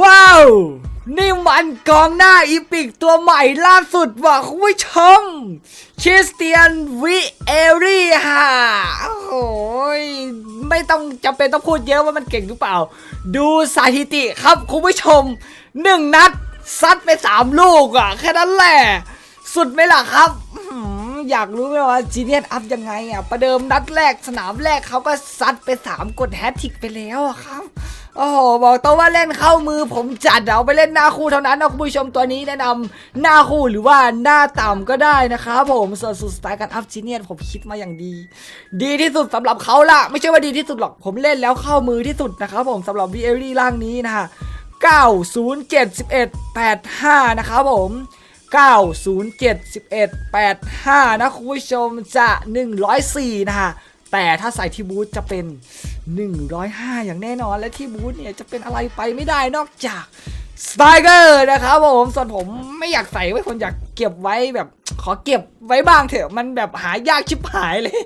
ว้าว นี่มันกองหน้าอีพิกตัวใหม่ล่าสุดว่ะคุณผู้ชมคริสเตียนวิเอรีฮะโอ้โหยไม่ต้องจำเป็นต้องพูดเยอะว่ามันเก่งหรือเปล่า ดูสถิติครับคุณผู้ชมหนึ่งนัดซัดไปสามลูกอะ แค่นั้นแหละ สุดไหมล่ะครับอยากรู้ไหมว่าจีเนียนอัพยังไงอะ ประเดิมนัดแรกสนามแรกเขาก็ซัดไป3กดแฮตทิกไปแล้วอะครับ โอ้โหบอกตัวว่าเล่นเข้ามือผมจัดเอาไปเล่นหน้าคู่เท่านั้นนะคุณผู้ชมตัวนี้แนะนำหน้าคู่หรือว่าหน้าต่ำก็ได้นะครับผมส่วนสุดสไตล์การอัพจีเนียนผมคิดมาอย่างดี ดีที่สุดสำหรับเขาละไม่ใช่ว่าดีที่สุดหรอกผมเล่นแล้วเข้ามือที่สุดนะครับผมสำหรับ v ีเอรี่ร่างนี้นะฮะ907185 นะครับผม907185 นะคุณผู้ชมจะ 104 นะฮะ แต่ถ้าใส่ที่บูธจะเป็น 105 อย่างแน่นอน และที่บูธเนี่ยจะเป็นอะไรไปไม่ได้นอกจาก สไตเกอร์นะครับผมส่วนผมไม่อยากใส่ไว้คนอยากเก็บไว้แบบ ขอเก็บไว้บ้างเถอะมันแบบหายากชิบหายเลย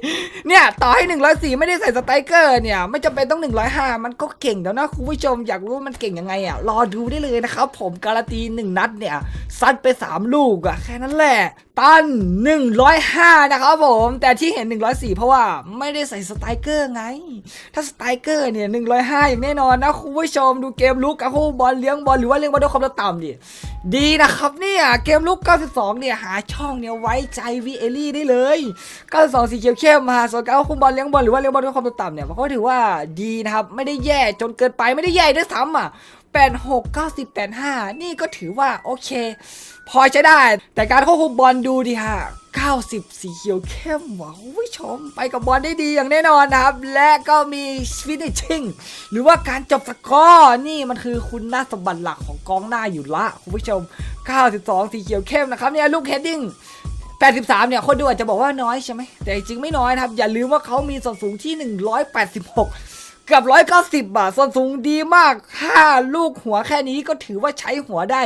เนี่ย ต่อให้ 104 ไม่ได้ใส่สไตรเกอร์เนี่ย ไม่จำเป็นต้อง 105 มันก็เก่งแล้วนะคุณผู้ชมอยากรู้มันเก่งยังไงอะรอดูได้เลยนะครับผมการันตี 1 นัดเนี่ย ซัดไป 3 ลูกอะแค่นั้นแหละตัน 105 นะครับผม แต่ที่เห็น 104 เพราะว่าไม่ได้ใส่สไตรเกอร์ไง ถ้าสไตรเกอร์เนี่ย105 อย่างแน่นอนนะคุณผู้ชมดูเกมลุกกับคู่บอลเลี้ยงบอลหรือว่ารียงบอลด้วยความต่ำดิดีนะครับเนี่ยเกมลุก 92 เนี่ยหาช่องเนี่ยไว้ใจวีเอลี่ได้เลย 92 สีเขียวเข้มมาส่วนการคุมบอลเลี้ยงบอลหรือว่าเลี้ยงบอลด้วยความต่ำเนี่ยมันก็ถือว่าดีนะครับไม่ได้แย่จนเกินไปไม่ได้แย่ด้วยซ้ำอะ86 90 85 นี่ก็ถือว่าโอเค พอใช้ได้ แต่การควบคุมบอลดูดิฮะ 90 สีเขียวเข้มว่ะคุณผู้ชมไปกับบอลได้ดีอย่างแน่นอนนะครับ และก็มี finishing หรือว่าการจบสกอร์นี่มันคือคุณหน้าสมบัติหลักของกองหน้าอยู่ละคุณผู้ชม 92 สีเขียวเข้มนะครับเนี่ยลูกเฮดดิ้ง83 เนี่ย คนดูอาจจะบอกว่าน้อยใช่ไหมแต่จริงไม่น้อยนะครับ อย่าลืมว่าเขามีส่วนสูงที่ 186 กับ190บาทส่วนสูงดีมาก5ลูกหัวแค่นี้ก็ถือว่าใช้หัวได้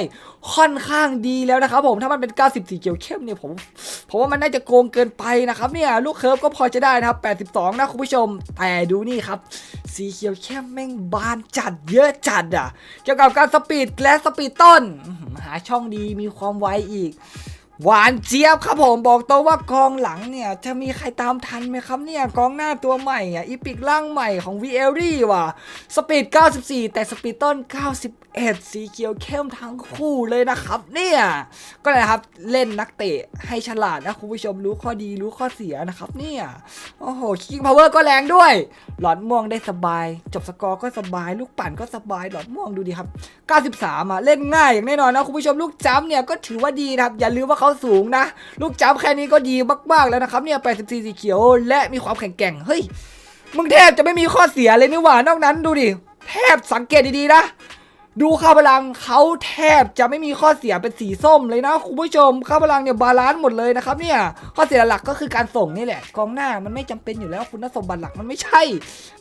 ค่อนข้างดีแล้วนะครับผมถ้ามันเป็น90สีเขียวเข้มเนี่ยผมผมว่ามันน่าจะโกงเกินไปนะครับเนี่ยลูกเคิร์ฟก็พอจะได้นะครับ82นะคุณผู้ชม แต่ดูนี่ครับ สีเขียวเข้มแม่งบานจัดเยอะจัดอะ เกี่ยวกับการสปีดและสปีดต้น หาช่องดีมีความไวอีก หวานเจี๊ยบครับผมบอกตรงว่ากองหลังเนี่ย จะมีใครตามทันไหมครับเนี่ยกองหน้าตัวใหม่อะอีพิกร่างใหม่ของ v ีเอรี่ว่ะสปีด 94 แต่สปีดต้น 91 สีเขียวเข้มทั้งคู่เลยนะครับเนี่ยก็เลยครับเล่นนักเตะให้ฉลาดนะคุณผู้ชมรู้ข้อดีรู้ข้อเสียนะครับเนี่ยโอ้โหคิงพาวเวอร์ก็แรงด้วย หลอดม่วงได้สบาย จบสกอร์ก็สบาย ลูกปั่นก็สบายหลอดม่วงดูดีครับ 93อะเล่นง่ายอย่างแน่นอนนะคุณผู้ชมลูกจ้ำเนี่ยก็ถือว่าดีนะครับอย่าลืมว่าเขาสูงนะ ลูกจับแค่นี้ก็ดีมากๆแล้วนะครับเนี่ย84สีเขียวและมีความแข็งแกร่ง เฮ้ย มึงแทบจะไม่มีข้อเสียเลยนี่หว่า นอกนั้นดูดิ แทบสังเกตดีๆนะ ดูค่าพลังเขาแทบจะไม่มีข้อเสียเป็นสีส้มเลยนะคุณผู้ชมค่าพลังเนี่ยบาลานซ์หมดเลยนะครับเนี่ยข้อเสียหลักก็คือการส่งนี่แหละกองหน้ามันไม่จำเป็นอยู่แล้วคุณสมบัติหลักมันไม่ใช่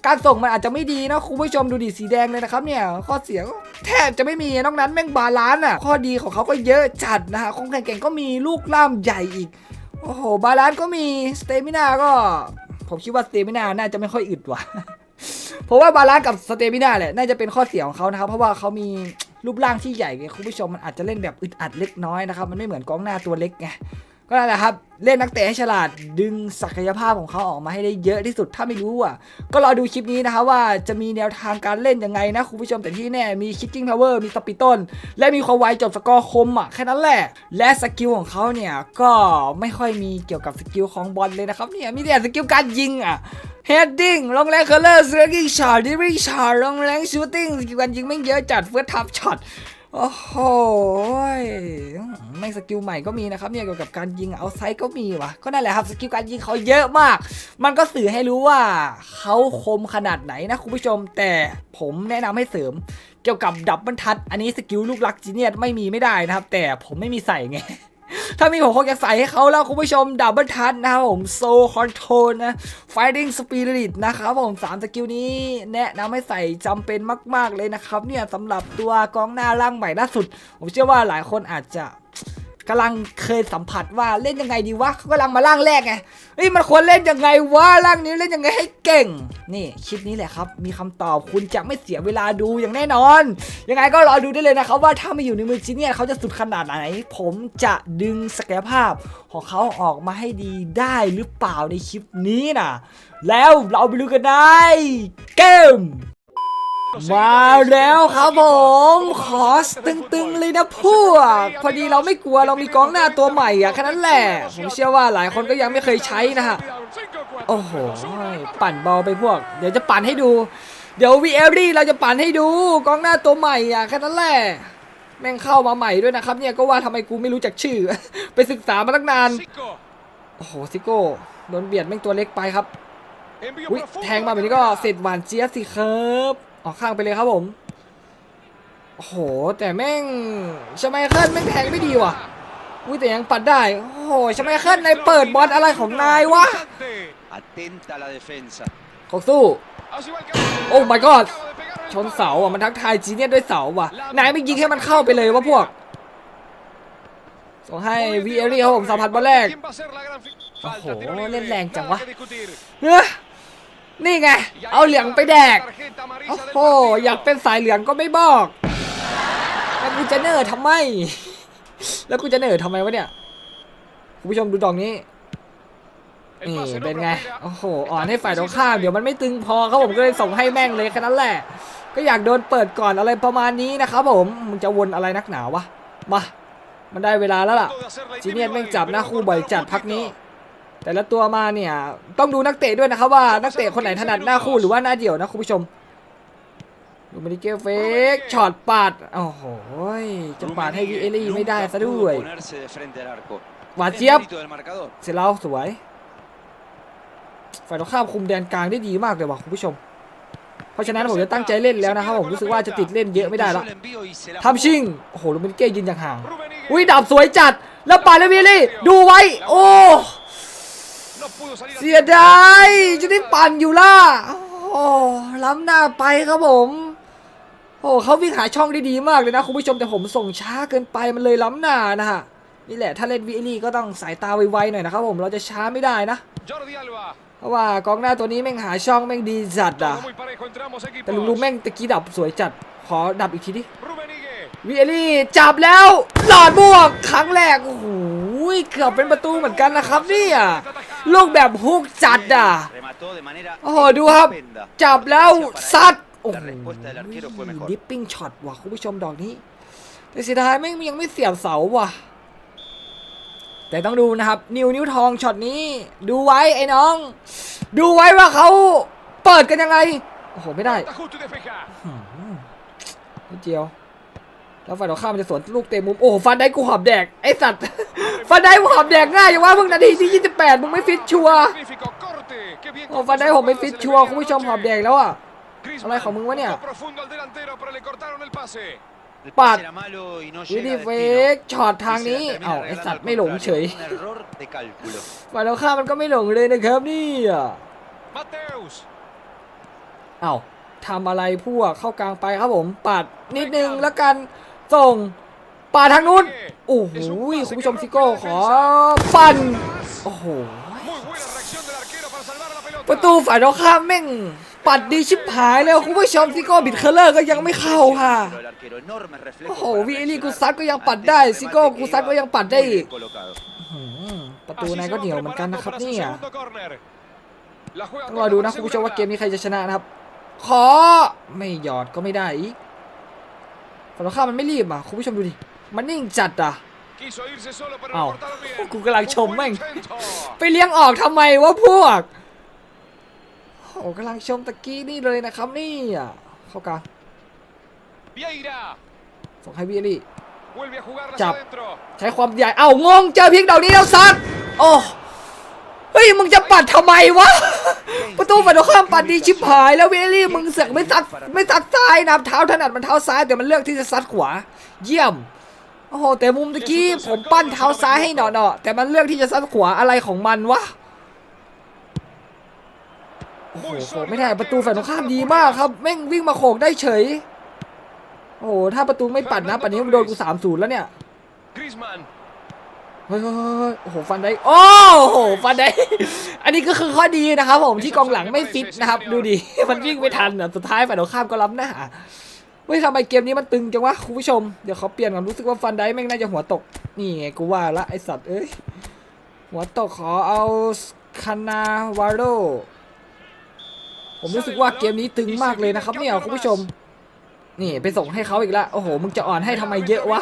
การส่งมันอาจจะไม่ดีนะคุณผู้ชมดูดิสีแดงเลยนะครับเนี่ยข้อเสียแทบจะไม่มีนอกนั้นแม่งบาลานซ์อะข้อดีของเขาก็เยอะจัดนะฮะของแข่งเก่งก็มีลูกล่ามใหญ่อีกโอ้โหบาลานซ์ก็มีสเตมินาก็ ผมคิดว่าสเตมินาน่าจะไม่ค่อยอึดว่ะ เพราะว่าบาลานซ์กับสเตมิน่าแหละน่าจะเป็นข้อเสียของเขานะครับ เพราะว่าเขามีรูปร่างที่ใหญ่ไงคุณผู้ชมมันอาจจะเล่นแบบอึดอัดเล็กน้อยนะครับ มันไม่เหมือนกองหน้าตัวเล็กไง ก็นั่นแหละครับเล่นนักเตะให้ฉลาดดึงศักยภาพของเขาออกมาให้ได้เยอะที่สุดถ้าไม่รู้อะ ก็รอดูคลิปนี้นะครับว่าจะมีแนวทางการเล่นยังไงนะคุณผู้ชมแต่ที่แน่มีคิกกิ้งพาวเวอร์มีสปีต้น และมีความไวจบสกอร์คมอะแค่นั้นแหละ และสกิลของเขาเนี่ยก็ไม่ค่อยมีเกี่ยวกับสกิลของบอลเลยนะครับเนี่ยมีแต่สกิลการยิงอะ heading ลงแรงเคอร์เลอร์ striking shot dribling shot ลงแรง shooting สกิลการยิงแม่เยอะจัด first top shot โอ้โหแม่งสกิลใหม่ก็มีนะครับเนี่ยเกี่ยวกับการยิงเอาไซก็มีว่ะก็นั่นแหละครับสกิลการยิงเขาเยอะมาก มันก็สื่อให้รู้ว่าเขาคมขนาดไหนนะคุณผู้ชม แต่ผมแนะนำให้เสริม เกี่ยวกับดับบรรทัด อันนี้สกิลลูกรักจีเนียสไม่มีไม่ได้นะครับ แต่ผมไม่มีใส่ไง ถ้ามีผมคงจะใส่ให้เขาแล้วคุณผู้ชมดับเบิลทัชนะครับผมโซคอนโทรนะ Fighting Spirit นะครับผม3สกิลนี้แนะนำให้ใส่จำเป็นมาก ๆเลยนะครับ เนี่ยสำหรับตัวกองหน้าร่างใหม่ล่าสุด ผมเชื่อว่าหลายคนอาจจะ กำลังเคยสัมผัสว่าเล่นยังไงดีวะเขากำลังมาล่างแรกไงเฮ้ยมันควรเล่นยังไงวะล่างนี้เล่นยังไงให้เก่ง นี่คลิปนี้แหละครับ มีคำตอบคุณจะไม่เสียเวลาดูอย่างแน่นอน ยังไงก็รอดูได้เลยนะครับว่าถ้ามาอยู่ในมือจีเนี่ยเขาจะสุดขนาดไหน ผมจะดึงศักยภาพของเขาออกมาให้ดีได้หรือเปล่าในคลิปนี้นะแล้วเราไปดูกันในเกม มาแล้วครับผมขอสตึงๆเลยนะพวก พอดีเราไม่กลัวเรามีกองหน้าตัวใหม่อะแค่นั้นแหละ ผมเชื่อว่าหลายคนก็ยังไม่เคยใช้นะฮะ โอ้โห ปั่นเบาไปพวก เดี๋ยวจะปั่นให้ดู เดี๋ยววีเอรี่เราจะปั่นให้ดู กองหน้าตัวใหม่อะแค่นั้นแหละ แม่งเข้ามาใหม่ด้วยนะครับ เนี่ยก็ว่าทำไมกูไม่รู้จักชื่อ ไปศึกษามาตั้งนาน โอ้โหซิโก้โดนเบียดแม่งตัวเล็กไปครับแทงมาแบบนี้ก็เสร็จหวานเจี๊ยบสิครับ ออกข้างไปเลยครับผม โอ้โห แต่แม่งชไมเคิลแม่งแทงไม่ดีว่ะ อุ้ยแต่ยังปัดได้ โอ้โหชไมเคิลในเปิดบอลอะไรของนายวะ Atenta la defensa. ของสู้ โอ้ my god ชนเสาอะมันทักทายจีเนียสด้วยเสาว่ะ นายไม่ยิงให้มันเข้าไปเลยวะพวก ส่งให้วีเอรี่ครับผมสัมผัสบอลแรก โอ้โห เล่นแรงจังวะเฮ้ย นี่ไง เอาเหลืองไปแดก โอ้โห อยากเป็นสายเหลืองก็ไม่บอก แล้วกูจะเนอร์ทำไม แล้วกูจะเนอร์ทำไมวะเนี่ย คุณผู้ชมดูดอกนี้ นี่เป็นไง โอ้โห อ่อนให้ฝ่ายตรงข้าม เดี๋ยวมันไม่ตึงพอครับผมก็เลยส่งให้แม่งเลยแค่นั้นแหละ ก็อยากโดนเปิดก่อนอะไรประมาณนี้นะครับผม มึงจะวนอะไรนักหนาวะ มา มันได้เวลาแล้วล่ะ จีเนียสแม่งจับหน้าคู่บ่อยจัดพักนี้ แต่ละตัวมาเนี่ยต้องดูนักเตะด้วยนะครับว่านักเตะคนไหนถนัดหน้าคู่หรือว่าหน้าเดี่ยวนะคุณผู้ชมดูมาดิเกลเฟกช็อตปาดโอ้โหจะปาดให้วิเอลี่ไม่ได้ซะด้วยหวานเจี๊ยบเสร็จแล้วสวยฝ่ายตรงข้ามคุมแดนกลางได้ดีมากเลยว่ะคุณผู้ชม เพราะฉะนั้นผมจะตั้งใจเล่นแล้วนะครับผมรู้สึกว่าจะติดเล่นเยอะไม่ได้ละ Puso el envío y se la ทำชิงโอ้โหลูมินเก้ยืนอย่างห่างอุ้ยดับสวยจัดแล้วปาดเลยวิลลี่ดูไว้ โอ้ เสียดายจะได้ปั่นอยู่ล่ะโอ้ล้ำหน้าไปครับผมโอ้เขาวิ่งหาช่องได้ดีมากเลยนะคุณผู้ชมแต่ผมส่งช้าเกินไปมันเลยล้ำหน้านะฮะนี่แหละถ้าเล่นวิลลี่ก็ต้องสายตาไวๆหน่อยนะครับผมเราจะช้าไม่ได้นะ Jordi Alba. เพราะว่ากองหน้าตัวนี้แม่งหาช่องแม่งดีจัดอะ Todo muy parejo entre ambos แต่ลุง equipos. ๆแม่งตะกี้ดับสวยจัดขอดับอีกทีดิ Rummenigge. วิเอลี่จับแล้วหลอดบวกครั้งแรกโอ้โหเกือบเป็นประตูเหมือนกันนะครับเนี่ย ลูกแบบฮุกจัดอะ remató de manera โอ้โหดูครับ estupenda. จับแล้วซัด โอ้โห La respuesta del arquero fue mejor. ดิปปิ้งช็อตว่ะคุณผู้ชมดอกนี้ แต่เสียดายแม่งยังไม่เสียบเสาว่ะ แต่ต้องดูนะครับ นิวนิ้วทองช็อตนี้ ดูไว้ไอ้น้อง ดูไว้ว่าเขาเปิดกันยังไง โอ้โห ไม่ได้ Está justo y despeja. นิดเดียว แล้วฝ่ายตรงข้ามมันจะสวนลูกเตะมุมโอ้โหฟันได้กูหอบแดกไอสัตว์ฟันได้กูหอบแดกง่ายอย่างว่าเพิ่งนาทีที่28มึงไม่ฟิตชัวร์ Magnífico corte. Qué bien โอ้ฟันได้ผมไม่ฟิตชัวร์คุณผู้ชมหอบแดกแล้วอะ Griezmann. อะไรของมึงวะเนี่ย Tocó profundo al delantero, pero le cortaron el pase. El Pat. pase era malo y no วิ llega ดี a เฟ destino. กช็อตทาง Y se นี้ la termina เอ้าไอ regalando สัตว์ al ไม่หลง contrario. เฉย Un error de cálculo. ฝ่ายตรงข้ามมันก็ไม่หลงเลยนะครับนี่อะ Mateus. เอ้าทำอะไรพวกเข้ากลางไปครับผมปัดนิดนึงแล้วกัน ส่งปาดทางนู้นโอ้โหคุณผู้ชมซิโก้ขอปั่นโอ้โห Muy buena reacción del arquero para salvar la pelota. ประตูฝ่ายตรงข้ามแม่ง ปัดดีชิบหายแล้วคุณผู้ชมซิโก้บิดเคอร์เลอร์ก็ยังไม่เข้าค่ะ Pero el arquero, enormes reflejos โอ้โห para วีเอลี่ reaccionar กูซัดก็ยังปัด ante ได้ ese ซิโก้ remate กู que ซัดก็ iba ยังปัดได้ muy อีก bien colocado. อืมประตู Así นาย se ก็ va เหนียวเหมือนกัน preparando นะครับ para su เนี่ย segundo córner. La juega ต้อง con รอ la ดูนะ para คุณผู้ชมว่าเกม asegurarla. นี้ใครจะชนะนะครับ ขอไม่หยอดก็ไม่ได้อีก ฝ่ายตรงข้ามมันไม่รีบอะคุณผู้ชมดูดิ มันนิ่งจัดอะ Quiso irse solo, pero Au. lo cortaron bien. กูกำลังชม Un แม่ง buen intento. ไปเลี้ยงออกทำไมวะพวก โอ้กำลังชมตะกี้นี่เลยนะครับนี่อะเข้ากลาง Vieira. ส่งให้วิเอลี่ Vuelve a jugarla Chap. hacia adentro. ใช้ความใหญ่ เอ้างงเจอพลิกดอกนี้แล้วซัดโอ้ เฮ้ยมึงจะปัดทำไมวะ ประตูฝั่งตรงข้ามปัดดีชิบหายแล้วเวลี่มึงเสือกไม่ซัดไม่ซัดซ้ายนะเท้าถนัดมันเท้าซ้ายแต่มันเลือกที่จะซัดขวา เยี่ยมโอ้โหแต่มุมตะกี้ผมปั้นเท้าซ้ายให้หน่อๆแต่มันเลือกที่จะซัดขวาอะไรของมันวะโอ้โหไม่ได้ประตูฝั่งตรงข้ามดีมากครับแม่งวิ่งมาโขกได้เฉย โอ้โหถ้าประตูไม่ปัดนะปัดนี้โดนกูสามศูนย์แล้วเนี่ย เฮ้ยเฮ้ยเฮ้ยโอ้โหฟันได้โอ้โหฟันได้ อันนี้ก็คือข้อดีนะครับผมที่กองหลังไม่ฟิตนะครับ ดูดิมันวิ่งไม่ทันอะสุดท้ายฝ่ายตรงข้ามก็ล้ำหน้าเฮ้ยทำไมเกมนี้มันตึงจังวะคุณผู้ชมเดี๋ยวเขาเปลี่ยนก่อนรู้สึกว่าฟันได้แม่งน่าจะหัวตกนี่ไงกูว่าละไอสัตว์เอ้ยหัวตกขอเอาคานาวาโรผมรู้สึกว่าเกมนี้ตึงมากเลยนะครับเนี่ยคุณผู้ชม นี่ไปส่งให้เขาอีกแล้วโอ้โห มึงจะอ่อนให้ทำไมเยอะวะ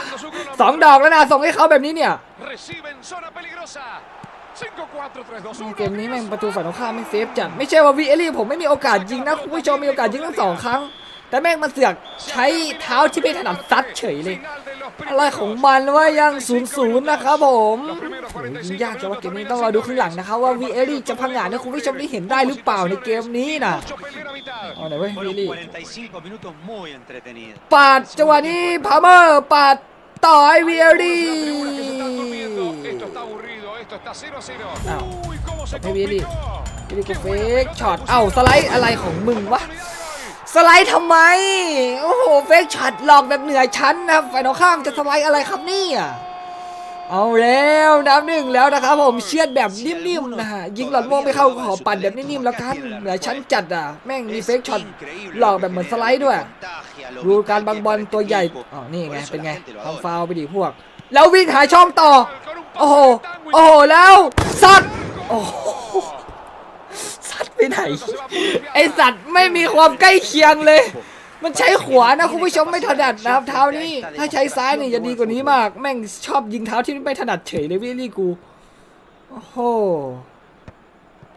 สองดอกแล้วนะส่งให้เขาแบบนี้เนี่ย Recibe en zona peligrosa. 5, 4, 3, 2, 1. เกมนี้แม่งประตูฝั่งตรงข้ามไม่เซฟจัดไม่ใช่ว่าวีเอลี่ผมไม่มีโอกาสยิงนะคุณผู้ชมมีโอกาสยิงทั้งสองครั้ง แต่แม่งมันเสือกใช้เท้าที่ไม่ถนัดซัดเฉยเลย Final de los อะไร primeros ของมันว่ายังศูนย์ศูนย์นะครับผม Los primeros โอ้โห45ยิงยากจังว่าเกมนี้ต้องรอดูข้างหลังนะครับว่าวีเอลี่จะพังงาดให้คุณผู้ชมได้เห็นได้หรือเปล่าในเกมนี้นะ Mucho pelea a mitad. เอาไหนอยเว้ยวีเอ Fueron ลี่45 minutos muy entretenidos. ปาดจังหวะนี้พาเมอร์ปาดต่อให้วีเอลี่ Las tribunas que se están durmiendo. Esto está aburrido. Esto está 0 0. Ah. Uy, cómo se Muy bien, complicó. วีเอลี่กูเฟกช็อตเอ้าสไลด์อะไรของมึงวะ สไลด์ทำไม โอ้โห เฟกช็อตหลอกแบบเหนือชั้นนะครับฝ่ายตรงข้ามจะสไลด์อะไรครับนี่ยเอาแล้วนับหนึ่งแล้วนะครับผมเชียดแบบนิ่มๆนะฮะยิงหลอดม่วงไม่เข้าขอปั่นแบบนิ่มๆแล้วกันเหนือชั้นจัดอะแม่งมีเฟกช็อตหลอกแบบเหมือนสไลด์ด้วยดูการบังบอลตัวใหญ่อ๋อนี่ไงเป็นไงทำฟาวไปดิพวก แล้ววิ่งหาช่องต่อ โอ้โหโอ้โหแล้วสัตว์โอ้ ไปไหน ไอสัตว์ไม่มีความใกล้เคียงเลย มันใช้ขวานะคุณผู้ชมไม่ถนัดนะครับเท้านี้ถ้าใช้ซ้ายเนี่ยจะดีกว่านี้มาก แม่งชอบยิงเท้าที่ไม่ถนัดเฉยเลยวิลลี่กูโอ้โห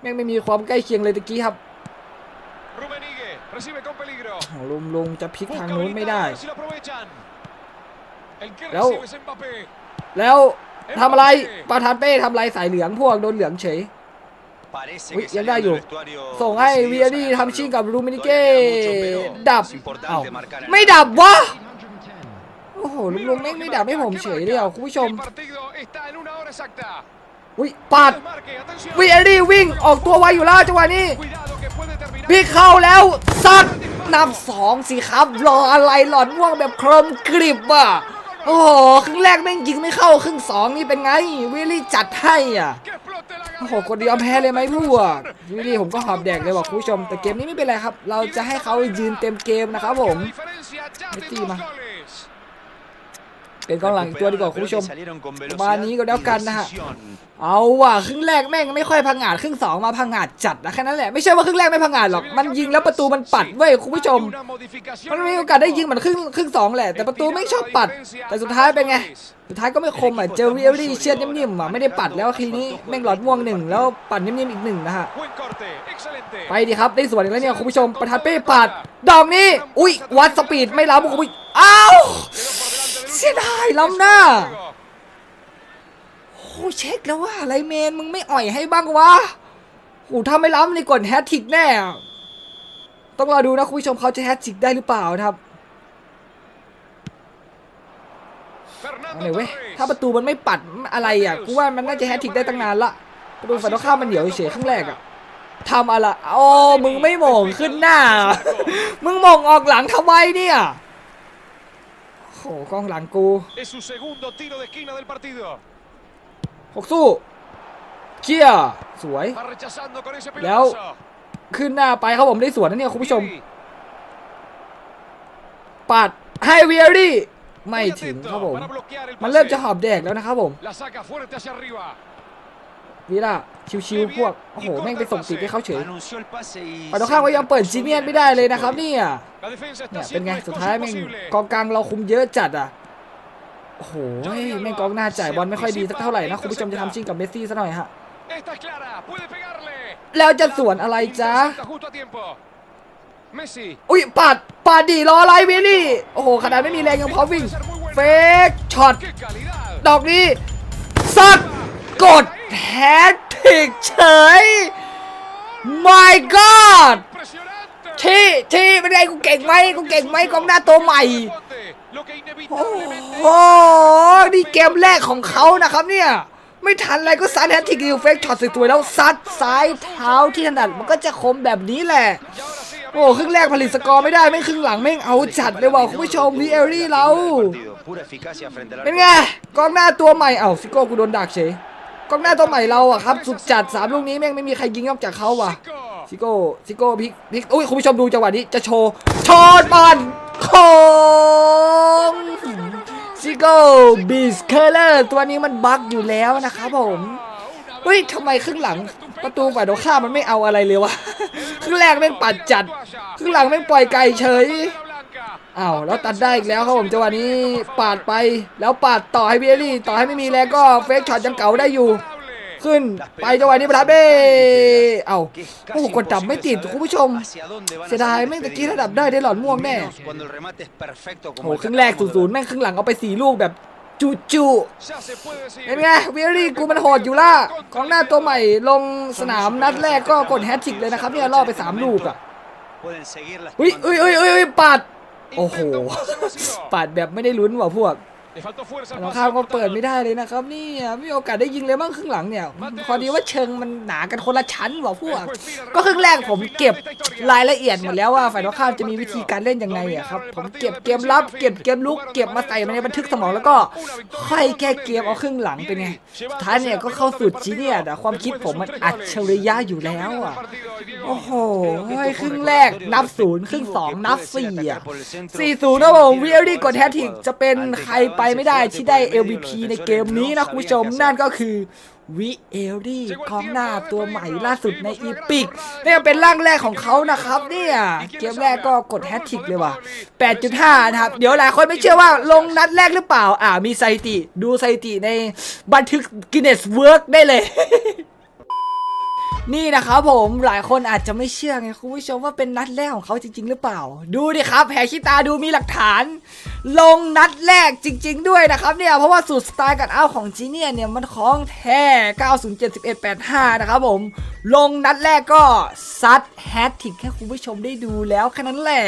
แม่งไม่มีความใกล้เคียงเลยตะกี้ครับ Rummenigge recibe con peligro. โอ้ลุงลุงจะพลิก Busca ทางนู้นไม่ได้ habilitar, si lo aprovechan. El que Luego- recibe es Mbappé. แล้วทำอะไรประธานเป้ทำอะไรสายเหลืองพวกโดนเหลืองเฉย Parece Uy, que ya saliendo da yo. del vestuario ส่งให้ decididos วีอา a ดี้ ganar. ทำชิงกับรูมินิเก้ Todavía queda mucho, pero ดับ es importante เอ้า marcar el ไม่ดับวะโอ้โหลุงลุงแม่งไม่ดับให้ผมเฉยเลยอะคุณผู้ชม El partido está en una hora exacta. อุ้ยปัด Marque, atención. วีอาดี้วิ่งออกตัวไวอยู่แล้วจังหวะนี้ Cuidado que puede terminar. พี่เข้าแล้วซัดนำสองสิครับรออะไรหลอนม่วงแบบโครมกริบอะ โอ้โหครึ่งแรกแม่งยิงไม่เข้าครึ่งสองนี่เป็นไงวิลลี่จัดให้อะ Que explote la โอ้โหกดยอมแพ้เลยไหมพวกวิลลี่ผมก็หอบแดกเลยว่ะคุณผู้ชมแต่เกมนี้ไม่เป็นไรครับ เราจะให้เขายืนเต็มเกมนะครับผม La diferencia ya de Metí, dos ma. goles. เป็นกองหลังอีกตัวดีกว่าคุณผู้ชมมานี้ก็แล้วกันนะฮะเอาว่ะครึ่งแรกแม่งไม่ค่อยพังงาดครึ่งสองมาพังงาดจัดนะแค่นั้นแหละไม่ใช่ว่าครึ่งแรกไม่พังงาดหรอกมันยิงแล้วประตูมันปัดเว้ยคุณผู้ชม มันมีโอกาสได้ยิงเหมือนครึ่งครึ่งสองแหละแต่ประตูไม่ชอบปัด แต่สุดท้ายเป็นไงสุดท้ายก็ไม่คมอะเจอวิเอลี่เชียดนิ่มๆอะไม่ได้ปัดแล้วทีนี้แม่งหลอดม่วงหนึ่งแล้วปัดนิ่มๆอีกหนึ่งนะฮะไปดิครับได้สวนอีกแล้วเนี่ยคุณผู้ชมประธานเป้ปัดดอกนี้ อุ้ยวัดสปีดไม่ล้ำคุณผู้อ้าว เสียดายล้ำหน้า โอ้เช็คแล้วว่าอะไรเมนมึงไม่อ่อยให้บ้างวะโอ้ถ้าไม่ล้ำนี่กดแฮตทิกแน่อะต้องรอดูนะคุณผู้ชมเขาจะแฮตทิกได้หรือเปล่านะครับเอาหน่อยเว้ย ถ้าประตูมันไม่ปัดอะไรอะ กูว่ามันน่าจะแฮตทิกได้ตั้งนานละประตูฝั่งตรงข้ามมันเหี่ยวเฉยๆครึ่งแรกอะทำอะไร โอ้ มึงไม่ม่งขึ้นหน้า มึงม่งออกหลังทำไมเนี่ย โอ้โหกองหลังกู Es su segundo tiro de esquina del partido. หกสู้เคลียร์สวย Va rechazando con ese Leo. pelotazo. ขึ้นหน้าไปครับผมได้สวนนะเนี่ยคุณผู้ชม Vieri. ปัดให้เวียรี่ ไม่ Muy ถึง atento ครับผม para bloquear el มันเริ่ม pase. จะหอบแดกแล้วนะครับผม วีล่าชิวๆพวกโอ้โหแม่งไปส่งติดให้เขาเฉย Anunció el pase y ฝั่งตรงข้ามก็ยังเปิดจีเนียนไม่ได้เลยนะครับเนี่ย La defensa เนี่ está ยเป็น haciendo ไง el สุด esfuerzo ท้ายแม่ง imposible. กองกลางเราคุมเยอะจัดอะโอ้โหแม่งกองหน้าจ่ายบอลไม่ค่อยดีสักเท่าไหร่นะคุณผู้ชมจะทำชิงกับเมสซี่ซะหน่อยฮะ Esta es clara. Puede pegarle. แล้วจะสวนอะไรจ๊ะ Intercepta justo a tiempo. Messi. อุ้ยปัดปัดดีรออะไรวิลลี่โอ้โหขนาดไม่มีแรงยังพร้อมวิ่งเฟกช็อต ¡Qué calidad! ดอกนี้สัดกด แฮตทริกเฉย my god ที่ที่เป็นไงกูเก่งไหมกูเก่งไหมกองหน้าตัวใหม่ โอ้โห นี่เกมแรกของเขานะครับเนี่ย ไม่ทันอะไรก็ซัดแฮตทริกดิวเฟกช็อตสวยๆแล้วซัดซ้ายเท้าที่ถนัดมันก็จะคมแบบนี้แหละโอ้ครึ่งแรกผลิตสกอร์ไม่ได้ไม่ครึ่งหลังแม่งเอาจัดเลยว่ะคุณผู้ชมวีเอรี่เรา เป็นไงกองหน้าตัวใหม่เอ้าซิโก้กูโดนดักเฉย กองหน้าตัวใหม่เราอะครับ สุดจัดสามลูกนี้แม่งไม่มีใครยิงนอกจากเขาว่ะซิโก้ซิโก้พิกพิกอุ้ยคุณผู้ชมดูจังหวะนี้จะโชว์ชดบอลโคงซิโก้บีสเคอร์เลอร์ตัวนี้มันบั๊กอยู่แล้วนะครับผมเฮ้ยทำไมครึ่งหลังประตูฝ่ายตรงข้ามมันไม่เอาอะไรเลยวะ ครึ่งแรกแม่งปัดจัด ครึ่งหลังแม่งปล่อยไกลเฉย อ้าวแล้วตัดได้อีกแล้วครับผมจังหวะนี้ปาดไปแล้วปาดต่อให้เบลลี่ ต่อให้ไม่มีแรงก็เฟกช็อตยังเก่าได้อยู่ ขึ้นไปจังหวะนี้ประทับเด้เอ้าโอ้โหกดดับไม่ติดคุณผู้ชม เสียดายแม่งตะกี้ถ้าดับได้ได้หลอดม่วงแน่โอ้โหครึ่งแรกศูนย์แม่งครึ่งหลังเอาไปสี่ลูกแบบจุจุเป็นไงเบลลี่กูมันโหดอยู่ล่ะกองหน้าตัวใหม่ลงสนามนัดแรกก็กดแฮตทริกเลยนะครับเนี่ยล่อไปสามลูกอะ Pueden seguir อุ้ย lastimando. อุ้ยอุ้ยอุ้ยอุ้ยปาด โอ้โห Intenta un pase vacío. ปาดแบบไม่ได้ลุ้นว่ะพวก Le faltó fuerza ตร al ง pase ข้ามก็ cortado. เปิดไม่ได้เลยนะครับเนี่ยไม่มีโอกาสได้ยิงเลยมั้งครึ่งหลังเนี่ยพอดีว่าเชิงมันหนากันคนละชั้นว่ะพวก ก็ครึ่งแรกผมเก็บรายละเอียดหมดแล้วว่าฝ่ายตรงข้ามจะมีวิธีการเล่นยังไงอะครับผมเก็บเกมรับเก็บเกมลุกเก็บมาใส่มาในบันทึกสมองแล้วก็ค่อยแก้เกมเอาครึ่งหลังเป็นไงสุดท้ายเนี่ยก็เข้าสุดจีเนี่ยแต่ความคิดผมมันอัจฉริยะอยู่แล้วอะโอ้โหครึ่งแรกนับศูนย์ครึ่งสองนับสี่อะสี่ศูนย์นะผมวีเอลดีกดแฮตทริกจะเป็นใครไปไม่ได้ที่ได้ LVP ในเกมนี้นะคุณผู้ชมนั่นก็คือวิเอลดีกองหน้าตัวใหม่ล่าสุดในอีพิกนี่เป็นร่างแรกของเขานะครับเนี่ยเกมแรกก็กดแฮตทริกเลยว่ะ 8.5 นะครับ เดี๋ยวหลายคนไม่เชื่อว่าลงนัดแรกหรือเปล่า อ่ามีสถิติดูสถิติในบันทึกกินเนสเวิร์กได้เลยนี่นะครับผมหลายคนอาจจะไม่เชื่อไงคุณผู้ชมว่าเป็นนัดแรกของเขาจริง ๆ หรือเปล่า ดูดิครับแผลขี้ตาดูมีหลักฐานลงนัดแรกจริง ๆ ด้วยนะครับเนี่ยเพราะว่าสูตรสไตล์การเอาของจีเนียเนี่ยมันของแท้907185 นะครับผม ลงนัดแรกก็ซัดแฮตทิกให้คุณผู้ชมได้ดูแล้วแค่นั้นแหละ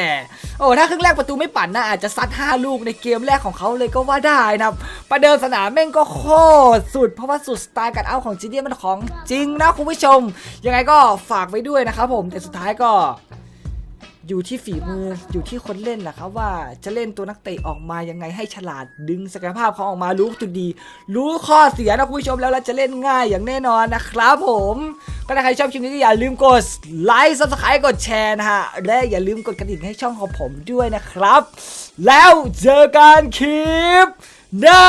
โอ้ถ้าครึ่งแรกประตูไม่ปั่นนะอาจจะซัด 5 ลูกในเกมแรกของเขาเลยก็ว่าได้นะครับ ประเดิมสนามแม่งก็โคตรสุด เพราะว่าสุดสไตล์การเอาของจีเนียมันของจริงนะคุณผู้ชม ยังไงก็ฝากไว้ด้วยนะครับผมแต่สุดท้ายก็ อยู่ที่ฝีมืออยู่ที่คนเล่นแหละครับว่าจะเล่นตัวนักเตะออกมายังไงให้ฉลาดดึงศักยภาพเขาออกมารู้จุดดี รู้ข้อเสียนะคุณผู้ชมแล้วเราจะเล่นง่ายอย่างแน่นอนนะครับผมก็ถ้าใครชอบคลิปนี้ก็อย่าลืมกดไลค์ซับสไครต์กดแชร์นะฮะและอย่าลืมกดกระดิ่งให้ช่องของผมด้วยนะครับ แล้วเจอกันคลิปหน้า